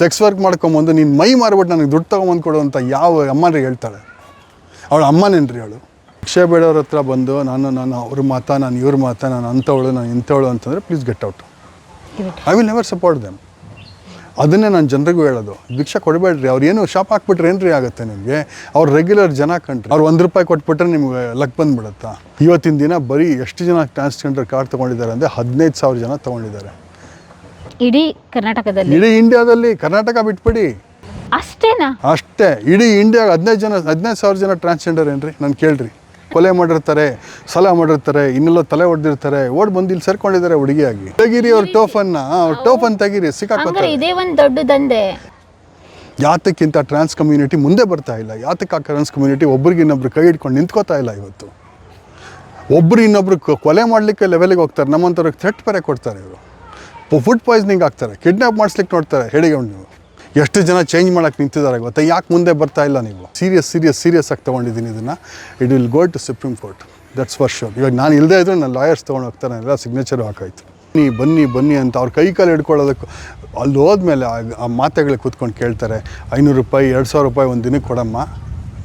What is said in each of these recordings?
Sex work ಮಾಡ್ಕೊಂಬಂದು ನೀನು ಮೈ ಮಾರ್ಬಿಟ್ಟು ನನಗೆ ದುಡ್ಡು ತೊಗೊಂಬಂದು ಕೊಡು ಅಂತ ಯಾವ ಅಮ್ಮನಿಗೆ ಹೇಳ್ತಾಳೆ? ಅವಳು ಅಮ್ಮನೇನ್ರಿ ಅವಳು? ಭಿಕ್ಷೆ ಬೇಡವ್ರ ಹತ್ರ ಬಂದು ನಾನು ನಾನು ಅವ್ರ ಮಾತಾ ನಾನು ಇವ್ರ ಮಾತಾ ನಾನು ಅಂಥವಳು ನಾನು ಇಂಥವಳು ಅಂತಂದರೆ please get out I will never support them ಅದನ್ನೇ ನಾನು ಜನರಿಗೂ ಹೇಳೋದು. ಭಿಕ್ಷೆ ಕೊಡಬೇಡ್ರಿ ಅವ್ರು ಏನು ಶಾಪ್ ಹಾಕ್ಬಿಟ್ರೆ ಏನ್ರಿ ಆಗುತ್ತೆ ನಿಮಗೆ? ಅವ್ರು ರೆಗ್ಯುಲರ್ ಜನ ಕಂಡ್ರಿ. ಅವ್ರು ಒಂದು ರೂಪಾಯಿ ಕೊಟ್ಬಿಟ್ರೆ ನಿಮ್ಗೆ ಲಕ್ ಬಂದ್ಬಿಡುತ್ತಾ? ಇವತ್ತಿನ ದಿನ ಬರೀ ಎಷ್ಟು ಜನ ಟ್ರಾನ್ಸ್ಜೆಂಡರ್ ಕಾರ್ಡ್ ತೊಗೊಂಡಿದ್ದಾರೆ ಅಂದರೆ ಹದಿನೈದು ಸಾವಿರ ಜನ ತೊಗೊಂಡಿದ್ದಾರೆ. ಇಡೀ ಕರ್ನಾಟಕದಲ್ಲಿ. ಇಡೀ ಇಂಡಿಯಾದಲ್ಲಿ ಕರ್ನಾಟಕ ಬಿಟ್ಬಿಡಿ. ಅಷ್ಟೇನಾ? ಅಷ್ಟೇ ಇಡೀ ಇಂಡಿಯಾಗ ಹದಿನೈದು ಜನ ಹದಿನೈದು ಸಾವಿರ ಜನ ಟ್ರಾನ್ಸ್ಜೆಂಡರ್ ಏನ್ರಿ? ನಾನು ಕೇಳ್ರಿ. ಕೊಲೆ ಮಾಡಿರ್ತಾರೆ ಸಲ ಮಾಡಿರ್ತಾರೆ ಇನ್ನೆಲ್ಲ ತಲೆ ಹೊಡೆದಿರ್ತಾರೆ ಓಡ್ ಬಂದು ಇಲ್ಲಿ ಸೇರ್ಕೊಂಡಿದ್ದಾರೆ ಹುಡುಗಿಯಾಗಿ. ತೆಗೀರಿ ಅವ್ರ ಟೋಫನ್ನ. ಅವ್ರ ಟೋಫನ್ ತೆಗಿರಿ ಸಿಕ್ಕಾಕೋತಾರೆ ಇದೇ ಒಂದು ದೊಡ್ಡ ದಂಧೆ. ಯಾತಕ್ಕಿಂತ ಟ್ರಾನ್ಸ್ ಕಮ್ಯುನಿಟಿ ಮುಂದೆ ಬರ್ತಾ ಇಲ್ಲ. ಯಾತಕ್ಕೆ ಆ ಟ್ರಾನ್ಸ್ ಕಮ್ಯುನಿಟಿ ಒಬ್ರಿಗೆ ಇನ್ನೊಬ್ರು ಕೈ ಹಿಡ್ಕೊಂಡು ನಿಂತ್ಕೋತಾ ಇಲ್ಲ ಇವತ್ತು? ಒಬ್ರು ಇನ್ನೊಬ್ರು ಕೊಲೆ ಮಾಡಲಿಕ್ಕೆ ಲೆವೆಲಿಗೆ ಹೋಗ್ತಾರೆ. ನಮ್ಮಂಥವ್ರಿಗೆ ಥ್ರೆಟ್ ಬೇರೆ ಕೊಡ್ತಾರೆ ಇವರು. ಫುಡ್ ಪಾಯ್ಸನಿಂಗ್ ಆಗ್ತಾರೆ. ಕಿಡ್ನಾಪ್ ಮಾಡಿಸ್ಲಿಕ್ಕೆ ನೋಡ್ತಾರೆ ಹೇಳಿಕೊಂಡು ನೀವು. ಎಷ್ಟು ಜನ ಚೇಂಜ್ ಮಾಡೋಕೆ ನಿಂತಿದ್ದಾರೆ ಗೊತ್ತಾ? ಯಾಕೆ ಮುಂದೆ ಬರ್ತಾ ಇಲ್ಲ ನೀವು? ಸೀರಿಯಸ್ ಸೀರಿಯಸ್ ಸೀರಿಯಸ್ ಆಗಿ ತೊಗೊಂಡಿದ್ದೀನಿ ಇದನ್ನು. It will go to supreme court that's for sure ಇವಾಗ ನಾನು ಇಲ್ಲದೆ ಇದ್ರೆ ನಾನು ಲಾಯರ್ಸ್ ತೊಗೊಂಡು ಹೋಗ್ತಾರೆ. ಎಲ್ಲ ಸಿಗ್ನೇಚರು ಹಾಕಾಯ್ತು. ಬನ್ನಿ ಬನ್ನಿ ಬನ್ನಿ ಅಂತ ಅವ್ರ ಕೈ ಕಾಲು ಹಿಡ್ಕೊಳ್ಳೋದಕ್ಕೆ ಅಲ್ಲಿ ಹೋದ್ಮೇಲೆ ಆ- ಮಾತೆಗಳಿಗೆ ಕೂತ್ಕೊಂಡು ಕೇಳ್ತಾರೆ. ಐನೂರು ರೂಪಾಯಿ, ಎರಡು ಸಾವಿರ ರೂಪಾಯಿ ಒಂದು ದಿನಕ್ಕೆ ಕೊಡಮ್ಮ.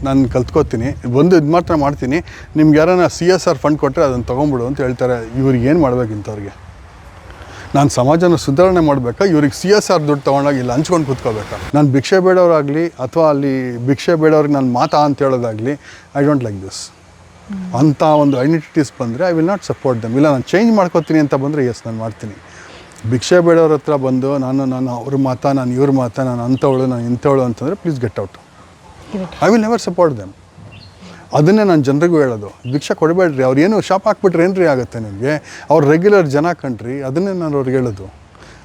ನಾನು ಕಲ್ತ್ಕೋತೀನಿ. ಬಂದು ಇದು ಮಾತ್ರ ಮಾಡ್ತೀನಿ. ನಿಮ್ಗೆ ಯಾರನ್ನ ಸಿ ಎಸ್ ಆರ್ ಫಂಡ್ ಕೊಟ್ಟರೆ ಅದನ್ನು ತೊಗೊಂಬಿಡು ಅಂತ ಹೇಳ್ತಾರೆ. ಇವ್ರಿಗೆ ಏನು ಮಾಡ್ಬೇಕು ಇಂಥವ್ರಿಗೆ? ನಾನು ಸಮಾಜನ ಸುಧಾರಣೆ ಮಾಡಬೇಕಾ? ಇವ್ರಿಗೆ ಸಿ ಎಸ್ ಆರ್ ದುಡ್ಡು ತೊಗೊಂಡಾಗ ಇಲ್ಲಿ ಹಂಚ್ಕೊಂಡು ಕೂತ್ಕೋಬೇಕಾ? ನಾನು ಭಿಕ್ಷೆ ಬೇಡೋರಾಗಲಿ ಅಥವಾ ಅಲ್ಲಿ ಭಿಕ್ಷೆ ಬೇಡೋರಿಗೆ ನಾನು ಮಾತಾ ಅಂತ ಹೇಳೋದಾಗಲಿ ಐ ಡೋಂಟ್ ಲೈಕ್ ದಿಸ್ ಅಂಥ ಒಂದು ಐಡೆಂಟಿಟೀಸ್ ಬಂದರೆ I will not support them ಇಲ್ಲ ನಾನು ಚೇಂಜ್ ಮಾಡ್ಕೋತೀನಿ ಅಂತ ಬಂದರೆ ಎಸ್ ನಾನು ಮಾಡ್ತೀನಿ. ಭಿಕ್ಷೆ ಬೇಡೋರ ಹತ್ರ ಬಂದು ನಾನು ನಾನು ಅವ್ರ ಮಾತಾ ನಾನು ಇವ್ರ ಮಾತಾ ನಾನು ಅಂಥವಳು ನಾನು ಇಂಥವಳು ಅಂತಂದರೆ please get out I will never support them ಅದನ್ನೇ ನಾನು ಜನರಿಗೂ ಹೇಳೋದು. ಭಿಕ್ಷೆ ಕೊಡಬೇಡ್ರಿ, ಅವ್ರು ಏನು ಶಾಪ್ ಹಾಕ್ಬಿಟ್ರೆ ಏನ್ರಿ ಆಗುತ್ತೆ ನಿಮಗೆ? ಅವ್ರು ರೆಗ್ಯುಲರ್ ಜನ ಕಣ್ರಿ, ಅದನ್ನೇ ನಾನು ಅವ್ರಿಗೆ ಹೇಳೋದು.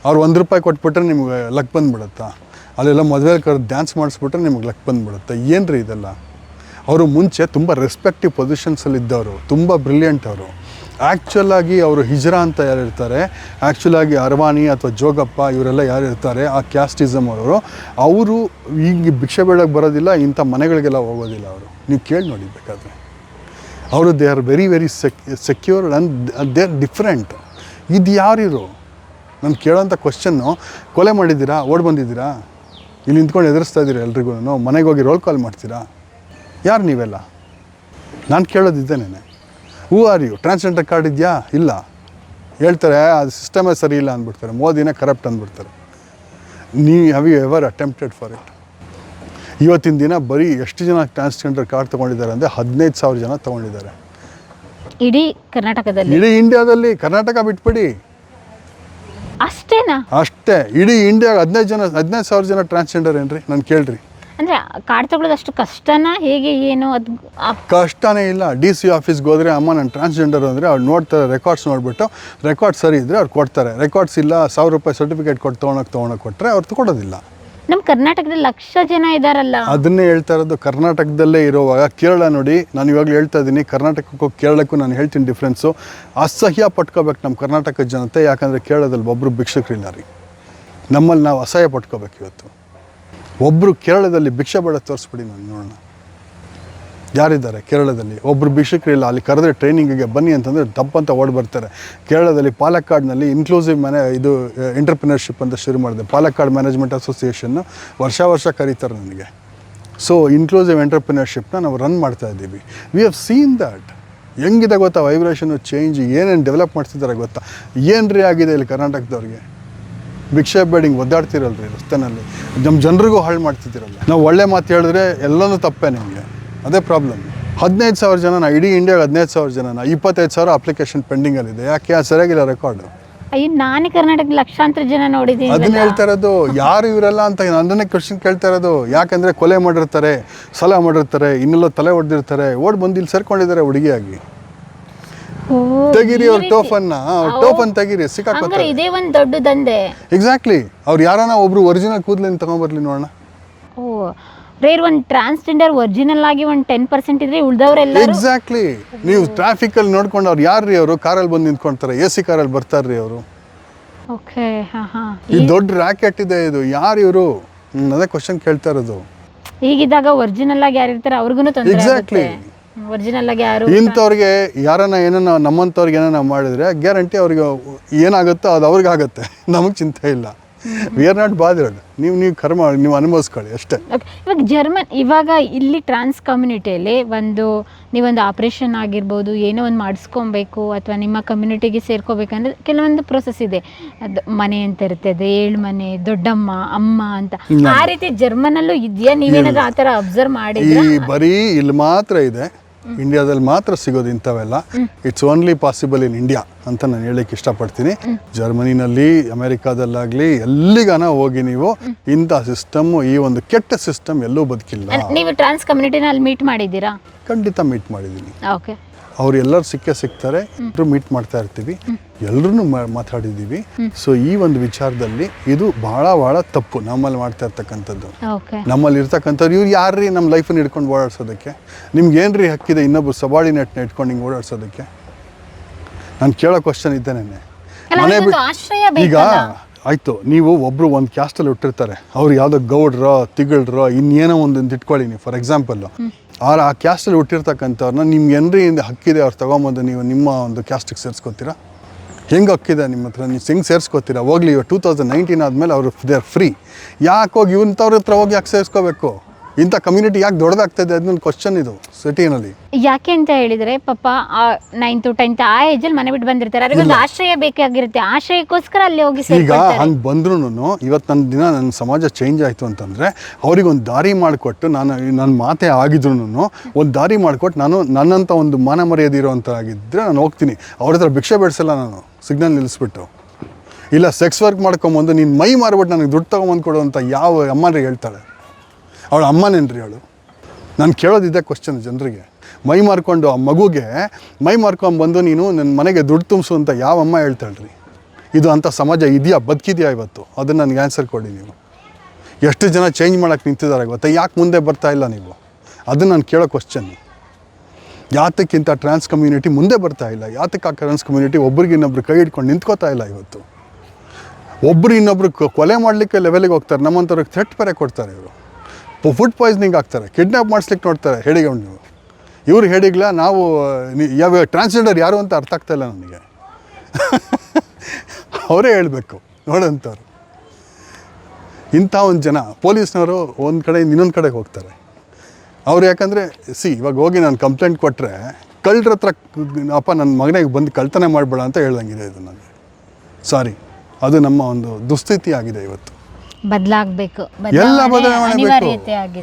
ಅವ್ರು ಒಂದು ರೂಪಾಯಿ ಕೊಟ್ಬಿಟ್ರೆ ನಿಮ್ಗೆ ಲಕ್ ಬಂದುಬಿಡುತ್ತಾ? ಅಲ್ಲೆಲ್ಲ ಮದುವೆ ಕರೆದು ಡ್ಯಾನ್ಸ್ ಮಾಡಿಸ್ಬಿಟ್ರೆ ನಿಮ್ಗೆ ಲಕ್ ಬಂದುಬಿಡುತ್ತೆ? ಏನು ರೀ ಇದೆಲ್ಲ? ಅವರು ಮುಂಚೆ ತುಂಬ ರೆಸ್ಪೆಕ್ಟಿವ್ ಪೊಸಿಷನ್ಸಲ್ಲಿ ಇದ್ದವರು ತುಂಬ ಬ್ರಿಲಿಯಂಟ್ ಅವರು. ಆ್ಯಕ್ಚುಲ್ ಆಗಿ ಅವರು ಹಿಜ್ರಾ ಅಂತ ಯಾರು ಇರ್ತಾರೆ? ಆ್ಯಕ್ಚುಲ್ ಆಗಿ ಅರ್ವಾನಿ ಅಥವಾ ಜೋಗಪ್ಪ ಇವರೆಲ್ಲ ಯಾರು ಇರ್ತಾರೆ? ಆ ಕ್ಯಾಸ್ಟಿಸಮ್ ಅವರು ಅವರು ಈಗ ಭಿಕ್ಷೆ ಬೇಡಕ್ಕೆ ಬರೋದಿಲ್ಲ, ಇಂಥ ಮನೆಗಳಿಗೆಲ್ಲ ಹೋಗೋದಿಲ್ಲ ಅವರು. ನೀವು ಕೇಳಿ ನೋಡಿ ಬೇಕಾದರೆ. ಅವರು they are very very sec secure and they are different. ಇದು ಯಾರಿರು ನಾನು ಕೇಳೋಂಥ ಕ್ವಶನ್ನು ಕೊಲೆ ಮಾಡಿದ್ದೀರಾ? ಓಡ್ ಬಂದಿದ್ದೀರಾ? ಇಲ್ಲಿ ನಿಂತ್ಕೊಂಡು ಎದುರಿಸ್ತಾ ಇದ್ದೀರಾ ಎಲ್ರಿಗೂ ಮನೆಗೆ ಹೋಗಿ ರೋಲ್ ಕಾಲ್ ಮಾಡ್ತೀರಾ? ಯಾರು ನೀವೆಲ್ಲ? ನಾನು ಕೇಳೋದಿದ್ದೇನೆ. Who are you transgender card ಇದೆಯಾ? ಇಲ್ಲ. ಹೇಳ್ತಾರೆ ಅದು ಸಿಸ್ಟಮೇ ಸರಿ ಇಲ್ಲ ಅಂದ್ಬಿಡ್ತಾರೆ. ಮೋದಿನೇ ಕರಪ್ಟ್ ಅಂದ್ಬಿಡ್ತಾರೆ. ನೀ have you ever attempted for it ಇವತ್ತಿನ ದಿನ ಬರೀ ಎಷ್ಟು ಜನ ಟ್ರಾನ್ಸ್ಜೆಂಡರ್ ಕಾರ್ಡ್ ತೊಗೊಂಡಿದ್ದಾರೆ ಅಂದರೆ ಹದಿನೈದು ಸಾವಿರ ಜನ ತೊಗೊಂಡಿದ್ದಾರೆ. ಇಡೀ ಕರ್ನಾಟಕದಲ್ಲಿ? ಇಡೀ ಇಂಡಿಯಾದಲ್ಲಿ ಕರ್ನಾಟಕ ಬಿಟ್ಬಿಡಿ. ಅಷ್ಟೇನಾ? ಅಷ್ಟೇ. ಇಡೀ ಇಂಡಿಯಾಗ ಹದಿನೈದು ಜನ ಹದಿನೈದು ಸಾವಿರ ಜನ ಟ್ರಾನ್ಸ್ಜೆಂಡರ್ ಏನ್ರಿ? ನಾನು ಕೇಳ್ರಿ. ಅಂದ್ರೆ ಕಾರ್ಡ್ ತಗೊಳ್ಳೋದು ಅಷ್ಟು ಕಷ್ಟನಾ? ಹೇಗೆ ಏನು? ಅದು ಕಷ್ಟನೇ ಇಲ್ಲ. ಡಿ ಸಿ ಆಫೀಸ್ಗೆ ಹೋದರೆ ಅಮ್ಮ ನಾನು ಟ್ರಾನ್ಸ್ಜೆಂಡರ್ ಅಂದರೆ ಅವ್ರು ನೋಡ್ತಾರೆ ರೆಕಾರ್ಡ್ಸ್ ನೋಡಿಬಿಟ್ಟು ರೆಕಾರ್ಡ್ ಸರಿ ಇದ್ದರೆ ಅವ್ರು ಕೊಡ್ತಾರೆ. ರೆಕಾರ್ಡ್ಸ್ ಇಲ್ಲ ಸಾವಿರ ರೂಪಾಯಿ ಸರ್ಟಿಫಿಕೇಟ್ ಕೊಟ್ಟು ತೊಗೊಳಕ್ಕೆ ತೊಗೊಳಕ್ಕೆ ಕೊಟ್ಟರೆ ಅವ್ರು ಕೊಡೋದಿಲ್ಲ ನಮ್ಮ ಕರ್ನಾಟಕದಲ್ಲಿ ಲಕ್ಷ ಜನ ಇದ್ದಾರಲ್ಲ ಅದನ್ನೇ ಹೇಳ್ತಾ ಇರೋದು ಕರ್ನಾಟಕದಲ್ಲೇ ಇರುವಾಗ ಕೇರಳ ನೋಡಿ ನಾನು ಇವಾಗಲೂ ಹೇಳ್ತಾ ಇದ್ದೀನಿ ಕರ್ನಾಟಕಕ್ಕೂ ಕೇರಳಕ್ಕೂ ನಾನು ಹೇಳ್ತೀನಿ ಡಿಫ್ರೆನ್ಸು ಅಸಹ್ಯ ಪಟ್ಕೋಬೇಕು ನಮ್ಮ ಕರ್ನಾಟಕದ ಜನತೆ ಯಾಕಂದರೆ ಕೇರಳದಲ್ಲಿ ಒಬ್ಬರು ಭಿಕ್ಷಕರಿಲ್ಲ ರೀ. ನಮ್ಮಲ್ಲಿ ನಾವು ಅಸಹ್ಯ ಪಟ್ಕೋಬೇಕು ಇವತ್ತು. ಒಬ್ಬರು ಕೇರಳದಲ್ಲಿ ಭಿಕ್ಷೆ ಬೇಡ ತೋರಿಸ್ಬಿಡಿ ನಾನು ನೋಡೋಣ. ಯಾರಿದ್ದಾರೆ ಕೇರಳದಲ್ಲಿ? ಒಬ್ಬರು ಭಿಕ್ಷಕರಿಲ್ಲ ಅಲ್ಲಿ ಕರೆದ್ರೆ ಟ್ರೈನಿಂಗಿಗೆ ಬನ್ನಿ ಅಂತಂದರೆ ದಪ್ಪಂತ ಓಡಿ ಬರ್ತಾರೆ. ಕೇರಳದಲ್ಲಿ ಪಾಲಕ್ಕಾಡ್ನಲ್ಲಿ ಇನ್ಕ್ಲೂಸಿವ್ ಮ್ಯಾನೆ ಇದು ಎಂಟರ್ಪ್ರಿನರ್ಶಿಪ್ ಅಂತ ಶುರು ಮಾಡಿದೆ. ಪಾಲಕ್ಕಾಡ್ ಮ್ಯಾನೇಜ್ಮೆಂಟ್ ಅಸೋಸಿಯೇಷನ್ನು ವರ್ಷ ವರ್ಷ ಕರೀತಾರೆ ನನಗೆ. ಸೊ ಇನ್ಕ್ಲೂಸಿವ್ ಎಂಟರ್ಪ್ರಿನರ್ಶಿಪ್ನ ನಾವು ರನ್ ಮಾಡ್ತಾ ಇದ್ದೀವಿ. ವಿ ಹ್ಯಾವ್ ಸೀನ್ ದಟ್ ಹೆಂಗಿದೆ ಗೊತ್ತಾ ವೈಬ್ರೇಷನು ಚೇಂಜ್ ಏನೇನು ಡೆವಲಪ್ ಮಾಡ್ತಿದ್ದಾರೆ ಗೊತ್ತಾ? ಏನು ರೀ ಆಗಿದೆ ಇಲ್ಲಿ ಕರ್ನಾಟಕದವ್ರಿಗೆ? ಭಿಕ್ಷೆ ಬೇಡಿಂಗ್ ಒದ್ದಾಡ್ತಿರಲ್ರಿ ರಸ್ತೆನಲ್ಲಿ. ನಮ್ಮ ಜನರಿಗೂ ಹಾಳು ಮಾಡ್ತಿದ್ದೀರಲ್ಲ. ನಾವು ಒಳ್ಳೆ ಮಾತು ಹೇಳಿದ್ರೆ ಎಲ್ಲನೂ ತಪ್ಪೇ ನಿಮಗೆ. ಅದೇ ಪ್ರಾಬ್ಲಮ್ ಹದಿನೈದು ಸಾವಿರ ಜನನ ಇಡೀ ಇಂಡಿಯಾಗೆ ಹದಿನೈದು ಸಾವಿರ ಜನನ ಇಪ್ಪತ್ತೈದು ಸಾವಿರ ಅಪ್ಲಿಕೇಶನ್ ಪೆಂಡಿಂಗಲ್ಲಿದೆ ಯಾಕೆ? ಅದು ಸರಿಯಾಗಿಲ್ಲ ರೆಕಾರ್ಡು ಅಯ್ಯೋ ನಾನೇ ಕರ್ನಾಟಕ ಲಕ್ಷಾಂತರ ಜನ ನೋಡಿದ್ದೀನಿ ಅದನ್ನ ಹೇಳ್ತಾ ಇರೋದು ಯಾರು ಇವರೆಲ್ಲ ಅಂತ ನನ್ನನ್ನೇ ಕ್ವಶನ್ ಕೇಳ್ತಾ ಇರೋದು. ಯಾಕಂದರೆ ಕೊಲೆ ಮಾಡಿರ್ತಾರೆ ಸಲ ಮಾಡಿರ್ತಾರೆ ಇನ್ನೆಲ್ಲೋ ತಲೆ ಹೊಡೆದಿರ್ತಾರೆ ಓಡ್ ಬಂದು ಇಲ್ಲಿ ಸೇರ್ಕೊಂಡಿದ್ದಾರೆ ಹುಡುಗಿಯಾಗಿ. ತೆಗೀರಿ ಅವ್ರ. ಟೋಫನ್ನ ಅವ್ರ ಟೋಫನ್ ತೆಗೀರಿ ಹಂಗಾರೆ ಸಿಕ್ಕಾಕೋತಾರೆ ಇದೇ ಒಂದ್ ದೊಡ್ಡ ದಂಧೆ ಎಕ್ಸಾಕ್ಟ್ಲಿ ಅವ್ರು ಯಾರಾನ ಒಬ್ರು ಒರಿಜಿನಲ್ ಕೂದಲಿನ ತಗೊಂಬರ್ಲಿ ನೋಡೋಣ. ಓ ರೇರ್ ಒಂದ್ ಟ್ರಾನ್ಸ್ಜೆಂಡರ್ ಒರಿಜಿನಲ್ ಆಗಿ ಒಂದ್ ಟೆನ್ ಪರ್ಸೆಂಟ್ ಇದ್ರೆ ಉಳ್ದವ್ರೆಲ್ಲ ಎಕ್ಸಾಕ್ಟ್ಲಿ ನೀವು ಟ್ರಾಫಿಕಲ್ಲಿ ನೋಡ್ಕೊಂಡು ಅವ್ರು ಯಾರ್ರೀ ಅವರು? ಕಾರಲ್ಲಿ ಬಂದು ನಿಂತ್ಕೊಳ್ತಾರೆ ಎ ಸಿ ಕಾರಲ್ಲಿ ಬರ್ತಾರ್ರಿ ಅವರು. ಓಕೆ ಹಾ ಹಾ. ಈ ದೊಡ್ಡ ರಾಕೆಟ್ ಇದೆ ಇದು. ಯಾರು ಇವರು? ಅದೇ ಕ್ವಶನ್ ಕೇಳ್ತಾ ಇರೋದು. ಈಗಿದ್ದಾಗ ಒರಿಜಿನಲ್ ಆಗಿ ಯಾರು ಇರ್ತಾರೆ ಅವ್ರಿಗೂ ತೊಂದರೆ Exactly. ಒರಿಜಿನಲ್ ಆಗಿ ಯಾರು ಇಂಥವ್ರಿಗೆ ಯಾರನ್ನ ಏನನ್ನ ನಮ್ಮಂಥವ್ರಿಗೆ ಏನನ್ನ ಮಾಡಿದ್ರೆ ಗ್ಯಾರಂಟಿ ಅವ್ರಿಗೆ ಏನಾಗುತ್ತೋ ಅದು ಅವ್ರಿಗೆ ಆಗುತ್ತೆ ನಮಗೆ ಚಿಂತೆ ಇಲ್ಲ. ವಿ ಆರ್ ನಾಟ್ ಬಾದರ್ಡ್ ನೀವು ನೀವು ಕರ್ಮ ನೀವು ಅನುಭವಿಸ್ಕೊಳ್ಳಿ ಅಷ್ಟೇ. ಇವಾಗ ಜರ್ಮನ್ ಇವಾಗ ಇಲ್ಲಿ ಟ್ರಾನ್ಸ್ ಕಮ್ಯುನಿಟಿಯಲ್ಲಿ ಒಂದು ನೀವೊಂದು ಆಪ್ರೇಷನ್ ಆಗಿರ್ಬೋದು ಏನೋ ಒಂದು ಮಾಡಿಸ್ಕೊಬೇಕು ಅಥವಾ ನಿಮ್ಮ ಕಮ್ಯುನಿಟಿಗೆ ಸೇರ್ಕೋಬೇಕಂದ್ರೆ ಕೆಲವೊಂದು ಪ್ರೊಸೆಸ್ ಇದೆ. ಅದು ಮನೆ ಅಂತ ಇರ್ತದೆ ಏಳು ಮನೆ ದೊಡ್ಡಮ್ಮ ಅಮ್ಮ ಅಂತ. ಆ ರೀತಿ ಜರ್ಮನಲ್ಲೂ ಇದೆಯಾ? ನೀವೇನಾದ್ರೂ ಆ ಥರ ಅಬ್ಸರ್ವ್ ಈ ಮಾಡಿದ್ರೆ ಬರೀ ಇಲ್ಲಿ ಮಾತ್ರ ಇದೆ. ಇಂಡಿಯಾದಲ್ಲಿ ಮಾತ್ರ ಸಿಗೋದು ಇಂಥವೆಲ್ಲ. It's only possible in India ಅಂತ ನಾನು ಹೇಳಕ್ಕೆ ಇಷ್ಟಪಡ್ತೀನಿ. ಜರ್ಮನಿನಲ್ಲಿ ಅಮೆರಿಕಾದಲ್ಲಾಗಲಿ ಎಲ್ಲಿಗಾನ ಹೋಗಿ ನೀವು ಇಂಥ ಸಿಸ್ಟಮ್ ಈ ಒಂದು ಕೆಟ್ಟ ಸಿಸ್ಟಮ್ ಎಲ್ಲೂ ಬದುಕಿಲ್ಲ. ನೀವು ಟ್ರಾನ್ಸ್ ಕಮ್ಯುನಿಟಿನಲ್ಲಿ ಮೀಟ್ ಮಾಡಿದ್ದೀರಾ? ಖಂಡಿತ ಮೀಟ್ ಮಾಡಿದ್ದೀನಿ. ಓಕೆ ಅವ್ರು ಎಲ್ಲರೂ ಸಿಕ್ಕೇ ಸಿಗ್ತಾರೆ ಎಲ್ಲರೂ ಮೀಟ್ ಮಾಡ್ತಾ ಇರ್ತೀವಿ ಎಲ್ಲರೂ ಮಾತಾಡಿದ್ದೀವಿ. ಸೊ ಈ ಒಂದು ವಿಚಾರದಲ್ಲಿ ಇದು ಬಹಳ ಬಹಳ ತಪ್ಪು ನಮ್ಮಲ್ಲಿ ಮಾಡ್ತಾ ಇರ್ತಕ್ಕಂಥದ್ದು. ನಮ್ಮಲ್ಲಿ ಇರ್ತಕ್ಕಂಥವ್ರು ಇವ್ರು ಯಾರ್ರಿ ನಮ್ಮ ಲೈಫನ್ನು ಹಿಡ್ಕೊಂಡು ಓಡಾಡ್ಸೋದಕ್ಕೆ? ನಿಮ್ಗೆ ಏನ್ರಿ ಹಕ್ಕಿದೆ ಇನ್ನೊಬ್ರು ಸಬಾರ್ಡಿನೇಟ್ನ ಇಟ್ಕೊಂಡು ಹಿಂಗೆ ಓಡಾಡ್ಸೋದಕ್ಕೆ? ನಾನು ಕೇಳೋ ಕ್ವಶನ್ ಇದ್ದೇನೆ ಮನೆ ಈಗ? ಆಯ್ತು ನೀವು ಒಬ್ರು ಒಂದು ಕ್ಯಾಸ್ಟಲ್ಲಿ ಹುಟ್ಟಿರ್ತಾರೆ. ಅವ್ರು ಯಾವುದೋ ಗೌಡ್ರೋ ತಿಗಳ್ರೋ ಇನ್ನೇನೋ ಒಂದು ಇಟ್ಕೊಳ್ಳಿ ನೀವು ಫಾರ್ ಎಕ್ಸಾಂಪಲ್ ಅವ್ರ ಆ ಕ್ಯಾಸ್ಟಲ್ಲಿ ಹುಟ್ಟಿರ್ತಕ್ಕಂಥವ್ರನ್ನ ನಿಮ್ಗೆ ಏನ್ರಿ ಹಕ್ಕಿದೆ ಅವ್ರು ತೊಗೊಂಬಂದು ನೀವು ನಿಮ್ಮ ಒಂದು ಕ್ಯಾಸ್ಟಿಗೆ ಸೇರಿಸ್ಕೊತೀರಾ? ಹೆಂಗೆ ಹಕ್ಕಿದೆ ನಿಮ್ಮ ಹತ್ರ? ನೀವು ಹೆಂಗೆ ಸೇರಿಸ್ಕೊತೀರಾ? ಹೋಗ್ಲಿ ಇವಾಗ ಟೂ ತೌಸಂಡ್ ನೈನ್ಟೀನ್ ಆದಮೇಲೆ ಅವರು ದೇ ಆರ್ ಫ್ರೀ ಯಾಕೆ ಹೋಗಿ ಇವಂಥವ್ರ ಹತ್ರ ಹೋಗಿ ಯಾಕೆ ಸೇರಿಸ್ಕೋಬೇಕು? ಇಂಥ ಕಮ್ಯುನಿಟಿ ಯಾಕೆ ದೊಡ್ಡದಾಗ್ತದೆ ಅದನ್ನೊಂದು ಕ್ವಶನ್ ಇದು ಸಿಟಿನಲ್ಲಿ ಯಾಕೆ ಅಂತ ಹೇಳಿದ್ರೆ ಪಾಪ ನೈನ್ತ್ ಟೆಂತ್ ಆ ಅಲ್ಲಿ ಮನೆ ಬಿಟ್ಟು ಬಂದಿರ್ತಾರೆ. ಅವ್ರಿಗೊಂದು ಆಶ್ರಯ ಬೇಕಾಗಿರುತ್ತೆ. ಆಶ್ರಯಕ್ಕೋಸ್ಕರ ಅಲ್ಲಿ ಹೋಗಿ ಈಗ ಹಂಗೆ ಬಂದ್ರೂ ಇವತ್ತು ನನ್ನ ದಿನ ನನ್ನ ಸಮಾಜ ಚೇಂಜ್ ಆಯಿತು ಅಂತಂದರೆ ಅವ್ರಿಗೊಂದು ದಾರಿ ಮಾಡಿಕೊಟ್ಟು ನಾನು ನನ್ನ ಮಾತೆ ಆಗಿದ್ರು ಒಂದು ದಾರಿ ಮಾಡಿಕೊಟ್ಟು ನಾನು ನನ್ನಂಥ ಒಂದು ಮಾನ ಮರ್ಯಾದೆ ಆಗಿದ್ರೆ ನಾನು ಹೋಗ್ತೀನಿ. ಅವ್ರ ಹತ್ರ ಭಿಕ್ಷೆ ಬೇಡಿಸಲ್ಲ ನಾನು ಸಿಗ್ನಲ್ ನಿಲ್ಲಿಸ್ಬಿಟ್ಟು ಇಲ್ಲ ಸೆಕ್ಸ್ ವರ್ಕ್ ಮಾಡ್ಕೊಂಬಂದು ನೀನು ಮೈ ಮಾರ್ಬಿಟ್ಟು ನನಗೆ ದುಡ್ಡು ತೊಗೊಂಬಂದು ಕೊಡು ಅಂತ ಯಾವ ಅಮ್ಮನಿಗೆ ಹೇಳ್ತಾಳೆ. ಅವಳ ಅಮ್ಮನೇನ್ರಿ ಅವಳು? ನಾನು ಕೇಳೋದಿದ್ದೆ ಕ್ವಶನ್ ಜನರಿಗೆ. ಮೈ ಮಾರ್ಕೊಂಡು ಆ ಮಗುಗೆ, ಮೈ ಮಾರ್ಕೊಂಡು ಬಂದು ನೀನು ನನ್ನ ಮನೆಗೆ ದುಡ್ಡು ತುಂಬಿಸು ಅಂತ ಯಾವ ಅಮ್ಮ ಹೇಳ್ತಾಳ್ರಿ? ಇದು ಅಂಥ ಸಮಾಜ ಇದೆಯಾ, ಬದುಕಿದೆಯಾ ಇವತ್ತು? ಅದನ್ನು ನನಗೆ ಆನ್ಸರ್ ಕೊಡಿ ನೀವು. ಎಷ್ಟು ಜನ ಚೇಂಜ್ ಮಾಡೋಕ್ಕೆ ನಿಂತಿದ್ದಾರೆ ಗೊತ್ತಾ? ಯಾಕೆ ಮುಂದೆ ಬರ್ತಾ ಇಲ್ಲ ನೀವು? ಅದನ್ನು ನಾನು ಕೇಳೋ ಕ್ವಶನ್ ಯಾತಕ್ಕಿಂತ ಟ್ರಾನ್ಸ್ ಕಮ್ಯುನಿಟಿ ಮುಂದೆ ಬರ್ತಾ ಇಲ್ಲ? ಯಾತಕ್ಕೆ ಆ ಟ್ರಾನ್ಸ್ ಕಮ್ಯುನಿಟಿ ಒಬ್ರಿಗೆ ಇನ್ನೊಬ್ರು ಕೈ ಹಿಡ್ಕೊಂಡು ನಿಂತ್ಕೋತಾ ಇಲ್ಲ ಇವತ್ತು? ಒಬ್ರು ಇನ್ನೊಬ್ರು ಕೊಲೆ ಮಾಡಲಿಕ್ಕೆ ಲೆವೆಲಿಗೆ ಹೋಗ್ತಾರೆ. ನಮ್ಮಂಥವ್ರಿಗೆ ಥೆಟ್ ಪರೆ ಕೊಡ್ತಾರೆ ಇವರು. ಫುಡ್ ಪಾಯ್ಸನಿಂಗ್ ಆಗ್ತಾರೆ. ಕಿಡ್ನಾಪ್ ಮಾಡಿಸ್ಲಿಕ್ಕೆ ನೋಡ್ತಾರೆ ಹೇಳಿಕೊಂಡು ನೀವು ಇವ್ರು ಹೇಳಿಗ್ಲ ನಾವು ಯಾವ ಟ್ರಾನ್ಸ್ಜೆಂಡರ್ ಯಾರು ಅಂತ ಅರ್ಥ ಆಗ್ತಾ ಇಲ್ಲ ನನಗೆ. ಅವರೇ ಹೇಳಬೇಕು ನೋಡೋಂಥವ್ರು ಇಂಥ ಒಂದು ಜನ, ಪೊಲೀಸ್ನವರು ಒಂದು ಕಡೆ ಇನ್ನೊಂದು ಕಡೆಗೆ ಹೋಗ್ತಾರೆ. ಅವ್ರು ಯಾಕಂದರೆ, ಸಿ, ಇವಾಗ ಹೋಗಿ ನಾನು ಕಂಪ್ಲೇಂಟ್ ಕೊಟ್ಟರೆ ಕಳ್ಳರ ಹತ್ರ ಅಪ್ಪ ನನ್ನ ಮಗನಿಗೆ ಬಂದು ಕಳ್ತನೆ ಮಾಡಬೇಡ ಅಂತ ಹೇಳ್ದಂಗಿದೆ ಇದು ನನಗೆ ಸಾರಿ ಅದು ನಮ್ಮ ಒಂದು ದುಸ್ಥಿತಿ ಆಗಿದೆ ಇವತ್ತು. ಬದಲಾಗಬೇಕು. ಎಲ್ಲ ಬದಲಾವಣೆ ಬೇಕು.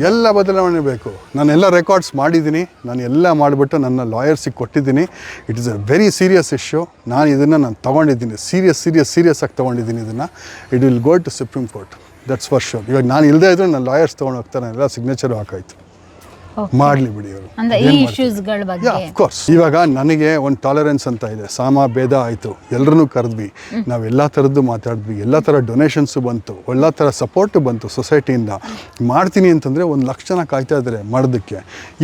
ಎಲ್ಲ ಬದಲಾವಣೆ ಬೇಕು. ನಾನು ಎಲ್ಲ ರೆಕಾರ್ಡ್ಸ್ ಮಾಡಿದ್ದೀನಿ. ನಾನು ಎಲ್ಲ ಮಾಡಿಬಿಟ್ಟು ನನ್ನ ಲಾಯರ್ಸಿಗೆ ಕೊಟ್ಟಿದ್ದೀನಿ. It is a very serious issue ನಾನು ಇದನ್ನು ನಾನು ತೊಗೊಂಡಿದ್ದೀನಿ. ಸೀರಿಯಸ್ ಸೀರಿಯಸ್ ಸೀರಿಯಸ್ ಆಗಿ ತೊಗೊಂಡಿದ್ದೀನಿ ಇದನ್ನು. It will go to supreme court that's for sure ಇವಾಗ ನಾನು ಇಲ್ಲದೇ ಇದ್ರೆ ನನ್ನ ಲಾಯರ್ಸ್ ತೊಗೊಂಡು ಹೋಗ್ತಾರೆ. ಎಲ್ಲ ಸಿಗ್ನೇಚರು ಹಾಕಾಯ್ತು. ಮಾಡಲಿ ಬಿಡಿ ಅವರು ಅಂದ್ರೆ ಈ ಇಶ್ಯೂಸ್ಗಳ ಬಗ್ಗೆ. ಕೋರ್ಸ್ ಇವಾಗ ನನಗೆ ಒಂದು ಟಾಲರೆನ್ಸ್ ಅಂತ ಇದೆ. ಸಾಮ ಭೇದ ಆಯಿತು. ಎಲ್ಲರನ್ನೂ ಕರೆದ್ವಿ. ನಾವ್ ಎಲ್ಲಾ ಥರದ್ದು ಮಾತಾಡಿದ್ವಿ. ಎಲ್ಲ ಥರ ಡೊನೇಷನ್ಸು ಬಂತು. ಎಲ್ಲಾ ಥರ ಸಪೋರ್ಟ್ ಬಂತು ಸೊಸೈಟಿಯಿಂದ ಮಾಡ್ತೀನಿ ಅಂತಂದರೆ ಒಂದು ಲಕ್ಷ ಜನ ಕಾಯ್ತಾ ಇದ್ದಾರೆ ಮಾಡೋದಕ್ಕೆ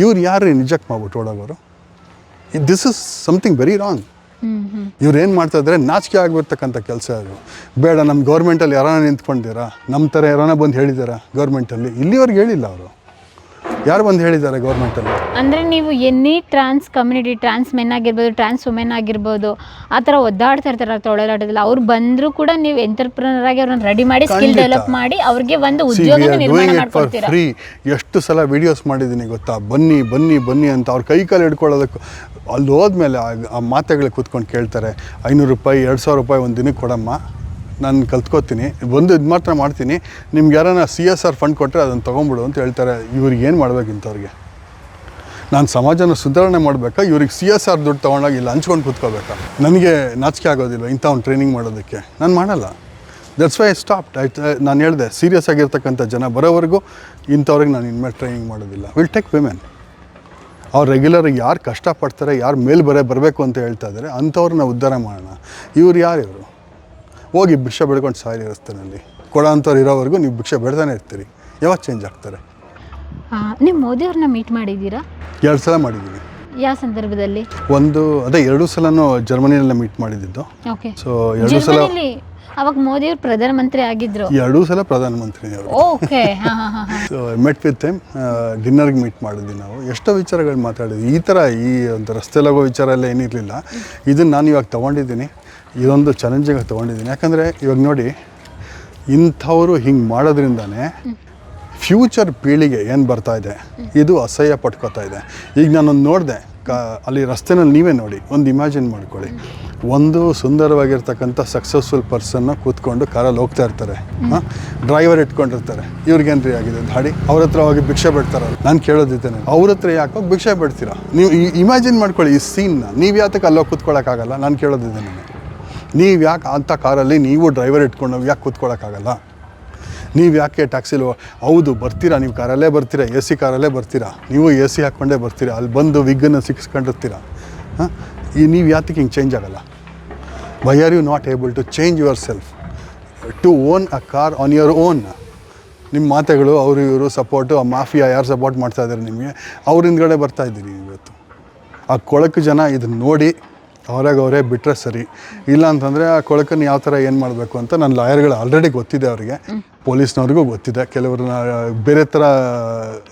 ಇವ್ರು ಯಾರು ನಿಜಕ್ಕೆ ಮಾಡ್ಬಿಟ್ಟು ಓಡೋಗೋರು this is something very wrong ಇವ್ರು ಏನು ಮಾಡ್ತಾ ಇದ್ದಾರೆ ನಾಚಿಕೆ ಆಗಿರ್ತಕ್ಕಂಥ ಕೆಲಸ ಅದು. ಬೇಡ ನಮ್ಮ ಗೌರ್ಮೆಂಟಲ್ಲಿ ಯಾರಾನ ನಿಂತ್ಕೊಂಡಿರಾ ನಮ್ಮ ಥರ ಯಾರಾನ ಬಂದು ಹೇಳಿದ್ದೀರಾ ಗೌರ್ಮೆಂಟಲ್ಲಿ ಇಲ್ಲಿವರೆಗೆ ಹೇಳಿಲ್ಲ ಅವರು. ಯಾರು ಬಂದು ಹೇಳಿದ್ದಾರೆ ಗೌರ್ಮೆಂಟಲ್ಲಿ? ಅಂದ್ರೆ ನೀವು any trans community trans men ಆಗಿರ್ಬೋದು ಟ್ರಾನ್ಸ್ ವುಮೆನ್ ಆಗಿರ್ಬೋದು ಆ ಥರ ಒದ್ದಾಡ್ತಾ ಇರ್ತಾರೆ ತೊಳೆದಾಟದಲ್ಲಿ. ಅವ್ರು ಬಂದರೂ ಕೂಡ ನೀವು ಎಂಟರ್ಪ್ರನರ್ ಆಗಿ ಅವ್ರನ್ನ ರೆಡಿ ಮಾಡಿ ಸ್ಕಿಲ್. ಡೆವಲಪ್ ಮಾಡಿ ಅವ್ರಿಗೆ ಒಂದು ಉದ್ಯೋಗ ನಿರ್ಮಾಣ ಮಾಡ್ಕೊಡ್ತೀರಾ? free. ಎಷ್ಟು ಸಲ ವಿಡಿಯೋಸ್ ಮಾಡಿದ್ದೀನಿ ಗೊತ್ತಾ? ಬನ್ನಿ ಬನ್ನಿ ಬನ್ನಿ ಅಂತ ಅವ್ರ ಕೈ ಕಾಲು ಹಿಡ್ಕೊಳ್ಳೋದಕ್ಕೆ ಅಲ್ಲಿ ಹೋದ್ಮೇಲೆ ಆ- ಆ ಮಾತೆಗಳಿಗೆ ಕೂತ್ಕೊಂಡು ಕೇಳ್ತಾರೆ. ಐನೂರು ರೂಪಾಯಿ ಎರಡು ಸಾವಿರ ರೂಪಾಯಿ ಒಂದು ದಿನಕ್ಕೆ ಕೊಡಮ್ಮ. ನಾನು ಕಲ್ತ್ಕೋತೀನಿ. ಒಂದು ಇದು ಮಾತ್ರ ಮಾಡ್ತೀನಿ. ನಿಮ್ಗೆ ಯಾರನ್ನ ಸಿ ಎಸ್ ಆರ್ ಫಂಡ್ ಕೊಟ್ಟರೆ ಅದನ್ನು ತೊಗೊಂಬಿಡು ಅಂತ ಹೇಳ್ತಾರೆ. ಇವ್ರಿಗೆ ಏನು ಮಾಡ್ಬೇಕು ಇಂಥವ್ರಿಗೆ? ನಾನು ಸಮಾಜನ ಸುಧಾರಣೆ ಮಾಡಬೇಕಾ? ಇವ್ರಿಗೆ ಸಿ ಎಸ್ ಆರ್ ದುಡ್ಡು ತೊಗೊಂಡಾಗ ಇಲ್ಲಿ ಹಂಚ್ಕೊಂಡು ಕೂತ್ಕೋಬೇಕಾ? ನನಗೆ ನಾಚಿಕೆ ಆಗೋದಿಲ್ಲ ಇಂಥ ಒಂದು ಟ್ರೈನಿಂಗ್ ಮಾಡೋದಕ್ಕೆ? ನಾನು ಮಾಡಲ್ಲ. ದಟ್ಸ್ ವೈ ಸ್ಟಾಪ್ ಆಯ್ತು ನಾನು ಹೇಳಿದೆ ಸೀರಿಯಸ್ ಆಗಿರ್ತಕ್ಕಂಥ ಜನ ಬರೋವರೆಗೂ ಇಂಥವ್ರಿಗೆ ನಾನು ಇನ್ಮೇಲೆ ಟ್ರೈನಿಂಗ್ ಮಾಡೋದಿಲ್ಲ. ವಿಲ್ ಟೇಕ್ ವಿಮೆನ್ ಅವ್ರು ರೆಗ್ಯುಲರ್ ಯಾರು ಕಷ್ಟಪಡ್ತಾರೆ, ಯಾರು ಮೇಲೆ ಬರೇ ಬರಬೇಕು ಅಂತ ಹೇಳ್ತಾ ಇದ್ದಾರೆ ಅಂಥವ್ರನ್ನ ಉದ್ಧಾರ ಮಾಡೋಣ. ಇವ್ರು ಯಾರು ಇವರು? ಹೋಗಿ ಭಿಕ್ಷೆ ಬೆಳ್ಕೊಂಡು ಸಾರಿ ರಸ್ತೆನಲ್ಲಿ ಕೊಡೋ ಅಂಥವ್ರು ಇರೋವರೆಗೂ ನೀವು ಭಿಕ್ಷೆ ಬೆಳ್ತಾನೆ ಇರ್ತೀರಿ. ಯಾವಾಗ ಚೇಂಜ್ ಆಗ್ತಾರೆ? ನೀವು ಮೋದಿಯವ್ರನ್ನ ಮೀಟ್ ಮಾಡಿದ್ದೀರಾ? ಎರಡು ಸಲ ಮಾಡಿದ್ದೀನಿ ಯಾವ ಸಂದರ್ಭದಲ್ಲಿ? ಒಂದು ಅದೇ ಎರಡು ಸಲನೂ ಜರ್ಮನಿಯಲ್ಲ ಮೀಟ್ ಮಾಡಿದ್ದು. ಓಕೆ. ಸೊ ಎರಡು ಸಲ ಅವಾಗ ಮೋದಿ ಅವರು ಪ್ರಧಾನಮಂತ್ರಿ ಆಗಿದ್ರು. ಎರಡು ಸಲ ಪ್ರಧಾನಮಂತ್ರಿ ಅವರು. Okay. So met with time ಡಿನ್ನರ್ಗೆ meet ಮಾಡಿದ್ವಿ ನಾವು. ಎಷ್ಟೋ ವಿಚಾರಗಳು ಮಾತಾಡಿದ್ವಿ. ಈ ಥರ ಈ ಒಂದು ರಸ್ತೆ ಹೋಗೋ ವಿಚಾರ ಎಲ್ಲ ಏನಿರಲಿಲ್ಲ. ಇದನ್ನು ನಾನು ಇವಾಗ ತೊಗೊಂಡಿದ್ದೀನಿ. ಇದೊಂದು ಚಾಲೆಂಜಿಂಗ್ ತೊಗೊಂಡಿದ್ದೀನಿ. ಯಾಕಂದರೆ ಇವಾಗ ನೋಡಿ, ಇಂಥವರು ಹಿಂಗೆ ಮಾಡೋದ್ರಿಂದನೇ ಫ್ಯೂಚರ್ ಪೀಳಿಗೆ ಏನು ಬರ್ತಾ ಇದೆ? ಇದು ಅಸಹ್ಯ ಪಟ್ಕೋತಾ ಇದೆ. ಈಗ ನಾನೊಂದು ನೋಡಿದೆ, ಕ, ಅಲ್ಲಿ ರಸ್ತೆನಲ್ಲಿ ನೀವೇ ನೋಡಿ, ಒಂದು ಇಮ್ಯಾಜಿನ್ ಮಾಡ್ಕೊಳ್ಳಿ. ಒಂದು ಸುಂದರವಾಗಿರ್ತಕ್ಕಂಥ ಸಕ್ಸಸ್ಫುಲ್ ಪರ್ಸನ್ನ ಕೂತ್ಕೊಂಡು ಕಾರಲ್ಲಿ ಹೋಗ್ತಾ ಇರ್ತಾರೆ. ಡ್ರೈವರ್ ಇಟ್ಕೊಂಡಿರ್ತಾರೆ. ಇವ್ರಿಗೇನ್ರಿ ಆಗಿದೆ? ಗಾಡಿ? ಅವ್ರ ಹತ್ರ ಹೋಗಿ ಭಿಕ್ಷೆ ಬಿಡ್ತಾರಲ್ಲ ನಾನು ಕೇಳೋದಿದ್ದೇನೆ. ಅವ್ರ ಹತ್ರ ಯಾಕೆ ಹೋಗಿ ಭಿಕ್ಷೆ ಬಿಡ್ತೀರಾ? ನೀವು ಇಮ್ಯಾಜಿನ್ ಮಾಡ್ಕೊಳ್ಳಿ ಈ ಸೀನ್ನ ನೀವು ಯಾತಕ್ಕೆ ಅಲ್ಲೋಗಿ ಕೂತ್ಕೊಳ್ಳೋಕ್ಕಾಗಲ್ಲ ನಾನು ಕೇಳೋದಿದ್ದೇನೆ. ನೀವು ಯಾಕೆ ಅಂಥ ಕಾರಲ್ಲಿ ನೀವು ಡ್ರೈವರ್ ಇಟ್ಕೊಂಡು ನಾವು ಯಾಕೆ ಕೂತ್ಕೊಳ್ಳೋಕ್ಕಾಗಲ್ಲ ನೀವು ಯಾಕೆ ಟ್ಯಾಕ್ಸಿಲಿ ಹೌದು, ಬರ್ತೀರಾ ನೀವು ಕಾರಲ್ಲೇ ಬರ್ತೀರಾ ಎ ಸಿ ಕಾರಲ್ಲೇ ಬರ್ತೀರಾ? ನೀವು ಎ ಸಿ ಹಾಕ್ಕೊಂಡೇ ಬರ್ತೀರಾ, ಅಲ್ಲಿ ಬಂದು ವಿಗ್ಗನ್ನು ಸಿಕ್ಸ್ಕೊಂಡಿರ್ತೀರಾ? ಹಾಂ? ಈ ನೀವು ಯಾತಕ್ಕೆ ಹಿಂಗೆ ಚೇಂಜ್ ಆಗಲ್ಲ? Why are you not able to change yourself to own a car on your own ನಿಮ್ಮ ಮಾತೆಗಳು, ಅವರು ಇವರು ಸಪೋರ್ಟು ಆ ಮಾಫಿಯಾ ಯಾರು ಸಪೋರ್ಟ್ ಮಾಡ್ತಾ ಇದ್ದಾರೆ ನಿಮಗೆ? ಅವ್ರ ಹಿಂದ್ಗಡೆ ಬರ್ತಾ ಇದ್ದೀರಿ ಇವತ್ತು. ಆ ಕೊಳಕು ಜನ ಇದನ್ನು ನೋಡಿ ಅವ್ರಾಗ ಅವರೇ ಬಿಟ್ಟರೆ ಸರಿ. ಇಲ್ಲ ಅಂತಂದರೆ ಆ ಕೊಳಕನ್ನು ಯಾವ ಥರ ಏನು ಮಾಡಬೇಕು ಅಂತ ನನ್ನ ಲಾಯರ್ಗಳು ಆಲ್ರೆಡಿ ಗೊತ್ತಿದೆ ಅವರಿಗೆ. ಪೊಲೀಸ್ನವ್ರಿಗೂ ಗೊತ್ತಿದೆ. ಕೆಲವ್ರನ್ನ ಬೇರೆ ಥರ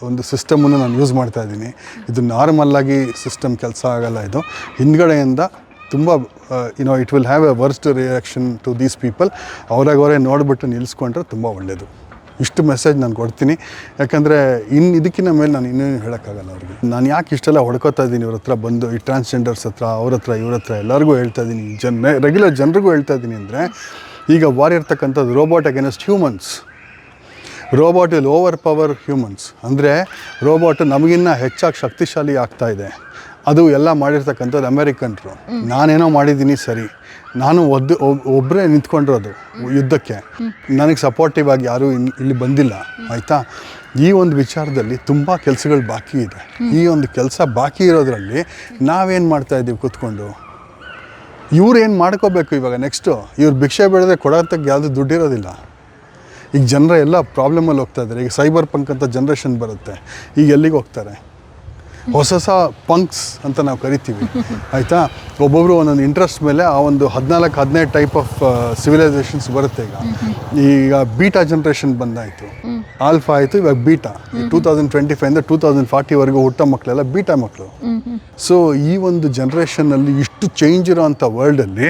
ಒಂದು ಸಿಸ್ಟಮನ್ನು ನಾನು ಯೂಸ್ ಮಾಡ್ತಾ ಇದ್ದೀನಿ. ಇದು ನಾರ್ಮಲ್ಲಾಗಿ ಸಿಸ್ಟಮ್ ಕೆಲಸ ಆಗಲ್ಲ ಇದು. ಹಿಂದ್ಗಡೆಯಿಂದ ತುಂಬ you know it will have a worst reaction to these people ಅವ್ರಾಗ ಅವರೇ ನೋಡಿಬಿಟ್ಟು ನಿಲ್ಲಿಸ್ಕೊಂಡ್ರೆ ತುಂಬ ಒಳ್ಳೆಯದು ಇಷ್ಟು ಮೆಸೇಜ್ ನಾನು ಕೊಡ್ತೀನಿ. ಯಾಕಂದರೆ ಇನ್ನು ಇದಕ್ಕಿಂತ ಮೇಲೆ ನಾನು ಇನ್ನೇನು ಹೇಳೋಕ್ಕಾಗಲ್ಲ ಅವ್ರಿಗೆ. ನಾನು ಯಾಕೆ ಇಷ್ಟೆಲ್ಲ ಹೊಡ್ಕೋತಾ ಇದ್ದೀನಿ ಇವ್ರ ಹತ್ರ ಬಂದು, ಈ ಟ್ರಾನ್ಸ್ಜೆಂಡರ್ಸ್ ಹತ್ರ, ಅವ್ರ ಹತ್ರ, ಇವ್ರ ಹತ್ರ ಎಲ್ಲರಿಗೂ ಹೇಳ್ತಾ ಇದ್ದೀನಿ ಜನ ರೆಗ್ಯುಲರ್ ಜನರಿಗೂ ಹೇಳ್ತಾ ಇದ್ದೀನಿ ಅಂದರೆ, ಈಗ ವಾರ್ ಇರ್ತಕ್ಕಂಥದ್ದು robot against humans robot will overpower humans ಅಂದರೆ ರೋಬೋಟ್ ನಮಗಿನ್ನ ಹೆಚ್ಚಾಗಿ ಶಕ್ತಿಶಾಲಿ ಆಗ್ತಾ ಇದೆ. ಅದು ಎಲ್ಲ ಮಾಡಿರ್ತಕ್ಕಂಥದ್ದು ಅಮೇರಿಕನ್ರು. ನಾನೇನೋ ಮಾಡಿದ್ದೀನಿ ಸರಿ. ನಾನು ಒದ್ದು ಒಬ್ಬರೇ ನಿಂತ್ಕೊಂಡಿರೋದು ಯುದ್ಧಕ್ಕೆ. ನನಗೆ ಸಪೋರ್ಟಿವ್ ಆಗಿ ಯಾರೂ ಇಲ್ಲಿ ಬಂದಿಲ್ಲ. ಆಯಿತಾ? ಈ ಒಂದು ವಿಚಾರದಲ್ಲಿ ತುಂಬ ಕೆಲಸಗಳು ಬಾಕಿ ಇದೆ. ಈ ಒಂದು ಕೆಲಸ ಬಾಕಿ ಇರೋದ್ರಲ್ಲಿ ನಾವೇನು ಮಾಡ್ತಾ ಇದ್ದೀವಿ ಕೂತ್ಕೊಂಡು? ಇವ್ರು ಏನು ಮಾಡ್ಕೋಬೇಕು ಇವಾಗ ನೆಕ್ಸ್ಟು ಇವ್ರು ಭಿಕ್ಷೆ ಬೆಳೆದ್ರೆ ಕೊಡೋದಕ್ಕೆ ಯಾವುದು ದುಡ್ಡಿರೋದಿಲ್ಲ. ಈಗ ಜನರ ಎಲ್ಲ ಪ್ರಾಬ್ಲಮಲ್ಲಿ ಹೋಗ್ತಾ ಇದ್ದಾರೆ ಈಗ ಸೈಬರ್ ಪಂಕ್ ಅಂತ ಜನ್ರೇಷನ್ ಬರುತ್ತೆ. ಈಗ ಎಲ್ಲಿಗೆ ಹೋಗ್ತಾರೆ? ಹೊಸ ಹೊಸ ಪಂಕ್ಸ್ ಅಂತ ನಾವು ಕರಿತೀವಿ. ಆಯಿತಾ? ಒಬ್ಬೊಬ್ಬರು ಒಂದೊಂದು ಇಂಟ್ರೆಸ್ಟ್ ಮೇಲೆ ಆ ಒಂದು ಹದಿನಾಲ್ಕು, ಹದಿನೈದು ಟೈಪ್ ಆಫ್ ಸಿವಿಲೈಸೇಷನ್ಸ್ ಬರುತ್ತೆ ಈಗ. ಈಗ ಬೀಟಾ ಜನ್ರೇಷನ್ ಬಂದಾಯಿತು. ಆಲ್ಫಾ ಆಯಿತು, ಇವಾಗ ಬೀಟಾ ಟೂ ತೌಸಂಡ್ ಟ್ವೆಂಟಿ ಫೈವಿಂದ ಟೂ ತೌಸಂಡ್ ಫಾರ್ಟಿವರೆಗೂ ಹುಟ್ಟ ಮಕ್ಕಳೆಲ್ಲ ಬೀಟಾ ಮಕ್ಕಳು ಸೊ ಈ ಒಂದು ಜನ್ರೇಷನ್ನಲ್ಲಿ ಇಷ್ಟು ಚೇಂಜ್ ಇರೋವಂಥ ವರ್ಲ್ಡಲ್ಲಿ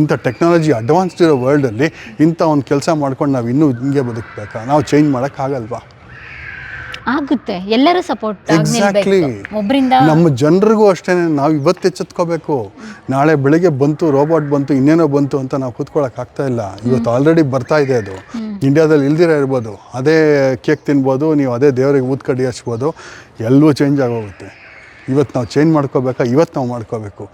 ಇಂಥ ಟೆಕ್ನಾಲಜಿ ಅಡ್ವಾನ್ಸ್ಡ್ ಇರೋ ವರ್ಲ್ಡಲ್ಲಿ ಇಂಥ ಒಂದು ಕೆಲಸ ಮಾಡ್ಕೊಂಡು ನಾವು ಇನ್ನೂ ಹಿಂಗೆ ಬದುಕಬೇಕಾ? ನಾವು ಚೇಂಜ್ ಮಾಡೋಕ್ಕಾಗಲ್ವಾ? ಆಗುತ್ತೆ. ಎಲ್ಲರೂ ಸಪೋರ್ಟ್ ಎಕ್ಸಾಕ್ಟ್ಲಿ ಒಬ್ಬರಿಂದ ನಮ್ಮ ಜನರಿಗೂ ಅಷ್ಟೇ ನಾವು ಇವತ್ತು ಎಚ್ಚೆತ್ಕೋಬೇಕು. ನಾಳೆ ಬೆಳಿಗ್ಗೆ ಬಂತು ರೋಬೋಟ್ ಬಂತು ಇನ್ನೇನೋ ಬಂತು ಅಂತ ನಾವು ಕೂತ್ಕೊಳ್ಳೋಕೆ ಆಗ್ತಾ ಇಲ್ಲ. ಇವತ್ತು ಆಲ್ರೆಡಿ ಬರ್ತಾ ಇದೆ ಅದು. ಇಂಡಿಯಾದಲ್ಲಿ ಇಲ್ದಿರ ಇರ್ಬೋದು. ಅದೇ ಕೇಕ್ ತಿನ್ಬೋದು ನೀವು ಅದೇ ದೇವರಿಗೆ ಊದ್ಕಡ್ಡಿ ಹಚ್ಬೋದು. ಎಲ್ಲವೂ ಚೇಂಜ್ ಆಗೋಗುತ್ತೆ. ಇವತ್ತು ನಾವು ಚೇಂಜ್ ಮಾಡ್ಕೋಬೇಕಾ? ಇವತ್ತು ನಾವು ಮಾಡ್ಕೋಬೇಕು.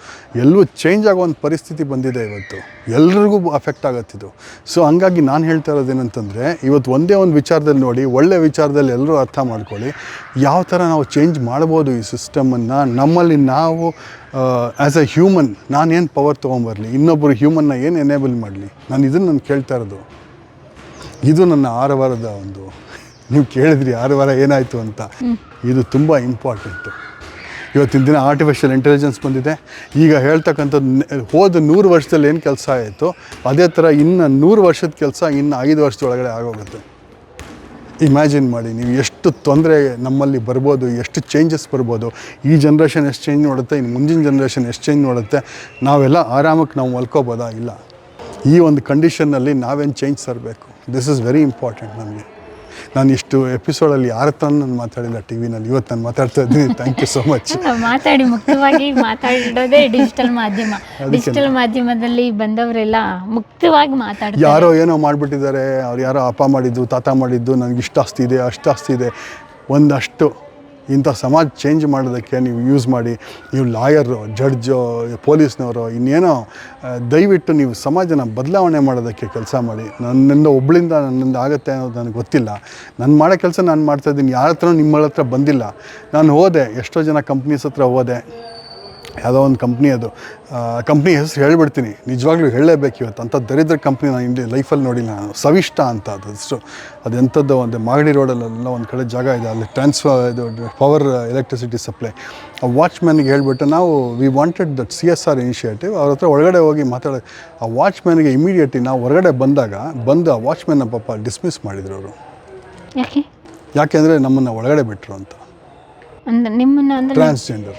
ಎಲ್ಲೂ ಚೇಂಜ್ ಆಗೋ ಒಂದು ಪರಿಸ್ಥಿತಿ ಬಂದಿದೆ ಇವತ್ತು. ಎಲ್ರಿಗೂ ಅಫೆಕ್ಟ್ ಆಗುತ್ತಿದ್ದು ಸೊ ಹಂಗಾಗಿ ನಾನು ಹೇಳ್ತಾ ಇರೋದೇನಂತಂದರೆ ಇವತ್ತು ಒಂದೇ ಒಂದು ವಿಚಾರದಲ್ಲಿ ನೋಡಿ ಒಳ್ಳೆ ವಿಚಾರದಲ್ಲಿ ಎಲ್ಲರೂ ಅರ್ಥ ಮಾಡ್ಕೊಳ್ಳಿ. ಯಾವ ಥರ ನಾವು ಚೇಂಜ್ ಮಾಡ್ಬೋದು ಈ ಸಿಸ್ಟಮನ್ನು ನಮ್ಮಲ್ಲಿ ನಾವು ಆ್ಯಸ್ ಎ ಹ್ಯೂಮನ್ ನಾನೇನು ಪವರ್ ತೊಗೊಂಬರಲಿ? ಇನ್ನೊಬ್ಬರು ಹ್ಯೂಮನ್ನ ಏನು ಎನೇಬಲ್ ಮಾಡಲಿ? ನಾನು ಇದನ್ನು ನಾನು ಕೇಳ್ತಾ ಇರೋದು. ಇದು ನನ್ನ ಆರು ವಾರದ ಒಂದು. ನೀವು ಕೇಳಿದ್ರಿ ಆರು ವಾರ ಏನಾಯಿತು ಅಂತ. ಇದು ತುಂಬ ಇಂಪಾರ್ಟೆಂಟು ಇವತ್ತಿನ ದಿನ ಆರ್ಟಿಫಿಷಿಯಲ್ ಇಂಟೆಲಿಜೆನ್ಸ್ ಬಂದಿದೆ. ಈಗ ಹೇಳ್ತಕ್ಕಂಥದ್ದು ಹೋದ ನೂರು ವರ್ಷದಲ್ಲಿ ಏನು ಕೆಲಸ ಆಯಿತು? ಅದೇ ಥರ ಇನ್ನು ನೂರು ವರ್ಷದ ಕೆಲಸ ಇನ್ನು ಐದು ವರ್ಷದೊಳಗಡೆ ಆಗೋಗುತ್ತೆ. ಇಮ್ಯಾಜಿನ್ ಮಾಡಿ, ನೀವು ಎಷ್ಟು ತೊಂದರೆ ನಮ್ಮಲ್ಲಿ ಬರ್ಬೋದು, ಎಷ್ಟು ಚೇಂಜಸ್ ಬರ್ಬೋದು. ಈ ಜನ್ರೇಷನ್ ಎಷ್ಟು ಚೇಂಜ್ ನೋಡುತ್ತೆ, ಇನ್ನು ಮುಂದಿನ ಜನ್ರೇಷನ್ ಎಷ್ಟು ಚೇಂಜ್ ನೋಡುತ್ತೆ, ನಾವೆಲ್ಲ ಆರಾಮಕ್ಕೆ ನಾವು ಮಲ್ಕೋಬೋದಾ? ಇಲ್ಲ. ಈ ಒಂದು ಕಂಡೀಷನ್ನಲ್ಲಿ ನಾವೇನು ಚೇಂಜ್ ತರಬೇಕು? ದಿಸ್ ಇಸ್ ವೆರಿ ಇಂಪಾರ್ಟೆಂಟ್ ನನಗೆ ನಾನು ಇಷ್ಟು ಎಪಿಸೋಡಲ್ಲಿ ಯಾರ ಹತ್ರ ನಾನು ಮಾತಾಡಿಲ್ಲ ಟಿ ವಿನಲ್ಲಿ ಇವತ್ತು ನಾನು ಮಾತಾಡ್ತಾ ಇದ್ದೀನಿ. ಥ್ಯಾಂಕ್ ಯು ಸೊ ಮಚ್ ಮಾತಾಡಿ ಮುಕ್ತವಾಗಿ ಮಾತಾಡೋದೇ ಡಿಜಿಟಲ್ ಮಾಧ್ಯಮ. ಡಿಜಿಟಲ್ ಮಾಧ್ಯಮದಲ್ಲಿ ಬಂದವರೆಲ್ಲ ಮುಕ್ತವಾಗಿ ಮಾತಾಡ್ತಾರೆ. ಯಾರೋ ಏನೋ ಮಾಡಿಬಿಟ್ಟಿದ್ದಾರೆ ಅವ್ರು ಯಾರೋ ಅಪ್ಪ ಮಾಡಿದ್ದು ತಾತ ಮಾಡಿದ್ದು ನನಗೆ ಇಷ್ಟು ಆಸ್ತಿ ಇದೆ ಅಷ್ಟು ಆಸ್ತಿ ಇದೆ. ಒಂದಷ್ಟು ಇಂಥ ಸಮಾಜ ಚೇಂಜ್ ಮಾಡೋದಕ್ಕೆ ನೀವು ಯೂಸ್ ಮಾಡಿ, ನೀವು ಲಾಯರು ಜಡ್ಜು ಪೊಲೀಸ್ನವರು, ಇನ್ನೇನೋ ದಯವಿಟ್ಟು ನೀವು ಸಮಾಜನ ಬದಲಾವಣೆ ಮಾಡೋದಕ್ಕೆ ಕೆಲಸ ಮಾಡಿ. ನನ್ನಿಂದ ಒಬ್ಬಳಿಂದ ನನ್ನಿಂದ ಆಗುತ್ತೆ ಅನ್ನೋದು ನನಗೆ ಗೊತ್ತಿಲ್ಲ. ನಾನು ಮಾಡೋ ಕೆಲಸ ನಾನು ಮಾಡ್ತಾಯಿದ್ದೀನಿ ಯಾರ ಹತ್ರ ನಿಮ್ಮ ಹತ್ರ ಬಂದಿಲ್ಲ. ನಾನು ಹೋದೆ, ಎಷ್ಟೋ ಜನ ಕಂಪ್ನೀಸ್ ಹತ್ರ ಹೋದೆ. ಯಾವುದೋ ಒಂದು ಕಂಪ್ನಿ ಅದು ಕಂಪ್ನಿ ಹೆಸರು ಹೇಳಿಬಿಡ್ತೀನಿ. ನಿಜವಾಗ್ಲೂ ಹೇಳಲೇಬೇಕು ಇವತ್ತು. ಅಂಥ ದರಿದ್ರ ಕಂಪ್ನಿ ನಾನು ಇಂಡಿಯ ಲೈಫಲ್ಲಿ ನೋಡಿಲ್ಲ ನಾನು. ಸವಿಷ್ಟ ಅಂತ ಅದು. ಸೊ ಅದು ಎಂಥದ್ದು ಒಂದು ಮಾಗಡಿ ರೋಡಲ್ಲೆಲ್ಲ ಒಂದು ಕಡೆ ಜಾಗ ಇದೆ. ಅಲ್ಲಿ ಟ್ರಾನ್ಸ್ಫರ್ ಇದು ಪವರ್ ಎಲೆಕ್ಟ್ರಿಸಿಟಿ ಸಪ್ಲೈ ಆ ವಾಚ್ಮ್ಯಾನಿಗೆ ಹೇಳಿಬಿಟ್ಟು ನಾವು we wanted that C S R initiative ಅವ್ರ ಹತ್ರ ಒಳಗಡೆ ಹೋಗಿ ಮಾತಾಡ ಆ ವಾಚ್ಮ್ಯಾನಿಗೆ ಇಮಿಡಿಯೇಟ್ಲಿ ನಾವು ಹೊರಗಡೆ ಬಂದಾಗ ಬಂದು ಆ ವಾಚ್ಮ್ಯಾನ್ನ ಪಾಪ ಡಿಸ್ಮಿಸ್ ಮಾಡಿದ್ರು ಅವರು. ಯಾಕೆ? ಯಾಕೆಂದರೆ ನಮ್ಮನ್ನು ಒಳಗಡೆ ಬಿಟ್ಟರು ಅಂತ. ನಿಮ್ಮನ್ನ ಟ್ರಾನ್ಸ್ಜೆಂಡರ್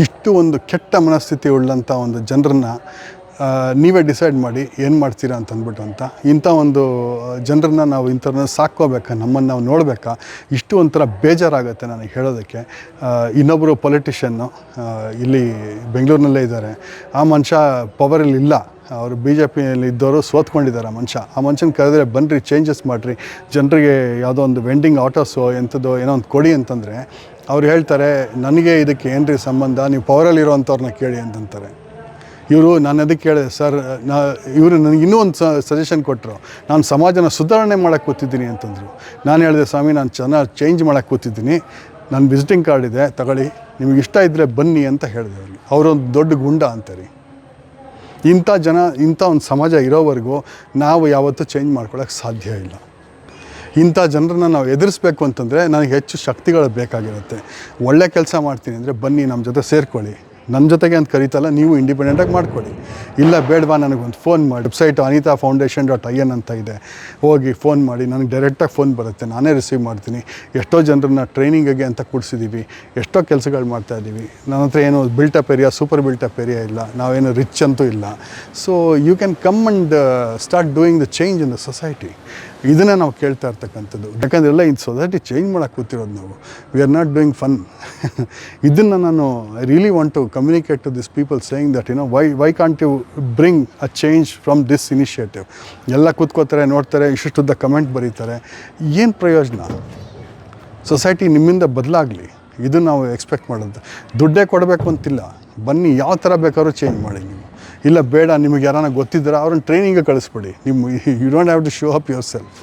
ಇಷ್ಟು ಒಂದು ಕೆಟ್ಟ ಮನಸ್ಥಿತಿ ಉಳ್ಳಂಥ ಒಂದು ಜನರನ್ನು ನೀವೇ ಡಿಸೈಡ್ ಮಾಡಿ ಏನು ಮಾಡ್ತೀರಾ ಅಂತ ಅಂದ್ಬಿಟ್ಟು ಅಂತ. ಇಂಥ ಒಂದು ಜನರನ್ನ ನಾವು ಇಂಥವ್ರನ್ನ ಸಾಕೋಬೇಕಾ ನಮ್ಮನ್ನು ನಾವು ನೋಡಬೇಕಾ, ಇಷ್ಟು ಒಂಥರ ಬೇಜಾರಾಗುತ್ತೆ ನನಗೆ ಹೇಳೋದಕ್ಕೆ. ಇನ್ನೊಬ್ಬರು ಪೊಲಿಟಿಷನ್ನು ಇಲ್ಲಿ ಬೆಂಗಳೂರಿನಲ್ಲೇ ಇದ್ದಾರೆ. ಆ ಮನುಷ್ಯ ಪವರಲ್ಲಿ ಇಲ್ಲ. ಅವರು ಬಿ ಜೆ ಪಿಯಲ್ಲಿ ಇದ್ದವರು ಸೋತ್ಕೊಂಡಿದ್ದಾರೆ ಆ ಮನುಷ್ಯ. ಆ ಮನುಷ್ಯನ ಕರೆದ್ರೆ ಬನ್ನಿರಿ ಚೇಂಜಸ್ ಮಾಡಿರಿ. ಜನರಿಗೆ ಯಾವುದೋ ಒಂದು ವೆಂಡಿಂಗ್ ಆಟೋಸು ಎಂಥದ್ದು ಏನೋ ಒಂದು ಕೊಡಿ ಅಂತಂದರೆ ಅವ್ರು ಹೇಳ್ತಾರೆ, ನನಗೆ ಇದಕ್ಕೆ ಏನ್ರಿ ಸಂಬಂಧ? ನೀವು ಪವರಲ್ಲಿರೋವಂಥವ್ರನ್ನ ಕೇಳಿ ಅಂತಂತಾರೆ. ಇವರು ನಾನು ಅದಕ್ಕೆ ಕೇಳಿದೆ, ಸರ್, ನಾ, ಇವರು ನನಗೆ ಇನ್ನೂ ಒಂದು ಸಜೆಷನ್ ಕೊಟ್ಟರು ನಾನು ಸಮಾಜನ ಸುಧಾರಣೆ ಮಾಡೋಕ್ಕೆ ಕೂತಿದ್ದೀನಿ ಅಂತಂದರು. ನಾನು ಹೇಳಿದೆ, ಸ್ವಾಮಿ, ನಾನು ಚೆನ್ನಾಗಿ ಚೇಂಜ್ ಮಾಡೋಕ್ಕೆ ಕೂತಿದ್ದೀನಿ. ನನ್ನ ವಿಸಿಟಿಂಗ್ ಕಾರ್ಡ್ ಇದೆ, ತಗೊಳ್ಳಿ. ನಿಮಗೆ ಇಷ್ಟ ಇದ್ದರೆ ಬನ್ನಿ ಅಂತ ಹೇಳಿದೆ ಅವ್ರಿಗೆ ಅವರೊಂದು ದೊಡ್ಡ ಗುಂಡ ಅಂತಾರೆ. ಇಂಥ ಜನ, ಇಂಥ ಒಂದು ಸಮಾಜ ಇರೋವರೆಗೂ ನಾವು ಯಾವತ್ತೂ ಚೇಂಜ್ ಮಾಡ್ಕೊಳ್ಳೋಕ್ಕೆ ಸಾಧ್ಯ ಇಲ್ಲ. ಇಂಥ ಜನರನ್ನ ನಾವು ಎದುರಿಸ್ಬೇಕು ಅಂತಂದರೆ ನನಗೆ ಹೆಚ್ಚು ಶಕ್ತಿಗಳು ಬೇಕಾಗಿರುತ್ತೆ. ಒಳ್ಳೆ ಕೆಲಸ ಮಾಡ್ತೀನಿ ಅಂದರೆ ಬನ್ನಿ ನಮ್ಮ ಜೊತೆ ಸೇರ್ಕೊಳ್ಳಿ. ನನ್ನ ಜೊತೆಗೆ ಅಂತ ಕರೀತಲ್ಲ, ನೀವು ಇಂಡಿಪೆಂಡೆಂಟಾಗಿ ಮಾಡ್ಕೊಳ್ಳಿ. ಇಲ್ಲ ಬೇಡವಾ ನನಗೊಂದು ಫೋನ್ ಮಾಡಿ. Website Anitha foundation dot I N ಅಂತ ಇದೆ. ಹೋಗಿ ಫೋನ್ ಮಾಡಿ, ನನಗೆ ಡೈರೆಕ್ಟಾಗಿ ಫೋನ್ ಬರುತ್ತೆ. ನಾನೇ ರಿಸೀವ್ ಮಾಡ್ತೀನಿ. ಎಷ್ಟೋ ಜನರನ್ನ ಟ್ರೈನಿಂಗಿಗೆ ಅಂತ ಕೊಡಿಸಿದ್ದೀವಿ ಎಷ್ಟೋ ಕೆಲಸಗಳು ಮಾಡ್ತಾ ಇದ್ದೀವಿ ನನ್ನ ಹತ್ರ ಏನು built up area super built up area ಇಲ್ಲ. ನಾವೇನು ರಿಚ್ ಅಂತೂ ಇಲ್ಲ. So you can come and start doing the change in the society ಇದನ್ನೇ ನಾವು ಕೇಳ್ತಾ ಇರ್ತಕ್ಕಂಥದ್ದು. ಯಾಕಂದ್ರೆ ಎಲ್ಲ ಇನ್ ಸೊಸೈಟಿ ಚೇಂಜ್ ಮಾಡೋಕ್ಕೆ ಕೂತಿರೋದು ನಾವು. We are not doing fun ಇದನ್ನು ನಾನು I really want to communicate to this people saying that you know why why can't you bring a change from this initiative ಎಲ್ಲ ಕೂತ್ಕೋತಾರೆ, ನೋಡ್ತಾರೆ, ಇಷ್ಟಿಷ್ಟುದ್ದ ಕಮೆಂಟ್ ಬರೀತಾರೆ. ಏನು ಪ್ರಯೋಜನ? ಸೊಸೈಟಿ ನಿಮ್ಮಿಂದ ಬದಲಾಗಲಿ. ಇದನ್ನು ನಾವು ಎಕ್ಸ್ಪೆಕ್ಟ್ ಮಾಡೋದು. ದುಡ್ಡೇ ಕೊಡಬೇಕು ಅಂತಿಲ್ಲ. ಬನ್ನಿ, ಯಾವ ಥರ ಬೇಕಾದ್ರೂ ಚೇಂಜ್ ಮಾಡಿ ನೀವು. ಇಲ್ಲ ಬೇಡ ನಿಮಗೆ ಯಾರನ್ನ ಗೊತ್ತಿದ್ದರೆ ಅವ್ರನ್ನ ಟ್ರೈನಿಂಗ್ಗೆ ಕಳಿಸ್ಬಿಡಿ. ನಿಮ್ಮ you don't have to show up yourself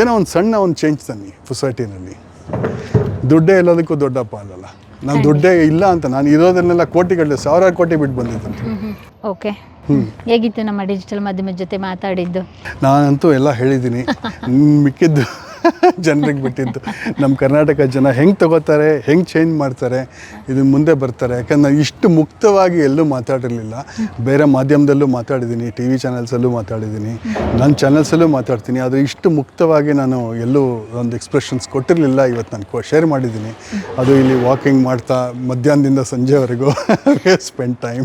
ಏನೋ ಒಂದು ಸಣ್ಣ ಒಂದು ಚೇಂಜ್ ತನ್ನಿ ಸೊಸೈಟಿನಲ್ಲಿ ದುಡ್ಡೇ ಎಲ್ಲದಕ್ಕೂ ದೊಡ್ಡಪ್ಪ ಅಲ್ಲಲ್ಲ ನಾನು ದುಡ್ಡೇ ಇಲ್ಲ ಅಂತ ನಾನು ಇರೋದನ್ನೆಲ್ಲ ಕೋಟಿಗಟ್ಟಲೆ ಸಾವಿರಾರು ಕೋಟಿ ಬಿಟ್ಟು ಬಂದಿದ್ದಂತೆ ಓಕೆ ಹೇಗಿತ್ತು ನಮ್ಮ ಡಿಜಿಟಲ್ ಮಾಧ್ಯಮದ ಜೊತೆ ಮಾತಾಡಿದ್ದು? ನಾನಂತೂ ಎಲ್ಲ ಹೇಳಿದ್ದೀನಿ. ಮಿಕ್ಕಿದ್ದು ಜನರಿಗೆ ಬಿಟ್ಟಿದ್ದು. ನಮ್ಮ ಕರ್ನಾಟಕ ಜನ ಹೆಂಗೆ ತಗೋತಾರೆ, ಹೆಂಗೆ ಚೇಂಜ್ ಮಾಡ್ತಾರೆ, ಇದು ಮುಂದೆ ಬರ್ತಾರೆ. ಯಾಕಂದ್ರೆ ಇಷ್ಟು ಮುಕ್ತವಾಗಿ ಎಲ್ಲೂ ಮಾತಾಡಿರಲಿಲ್ಲ. ಬೇರೆ ಮಾಧ್ಯಮದಲ್ಲೂ ಮಾತಾಡಿದ್ದೀನಿ ಟಿ ವಿ ಚಾನಲ್ಸಲ್ಲೂ ಮಾತಾಡಿದ್ದೀನಿ ನನ್ನ ಚಾನಲ್ಸಲ್ಲೂ ಮಾತಾಡ್ತೀನಿ. ಆದರೆ ಇಷ್ಟು ಮುಕ್ತವಾಗಿ ನಾನು ಎಲ್ಲೂ ಒಂದು ಎಕ್ಸ್ಪ್ರೆಷನ್ಸ್ ಕೊಟ್ಟಿರಲಿಲ್ಲ. ಇವತ್ತು ನಾನು ಶೇರ್ ಮಾಡಿದ್ದೀನಿ ಅದು ಇಲ್ಲಿ ವಾಕಿಂಗ್ ಮಾಡ್ತಾ ಮಧ್ಯಾಹ್ನದಿಂದ ಸಂಜೆವರೆಗೂ spend time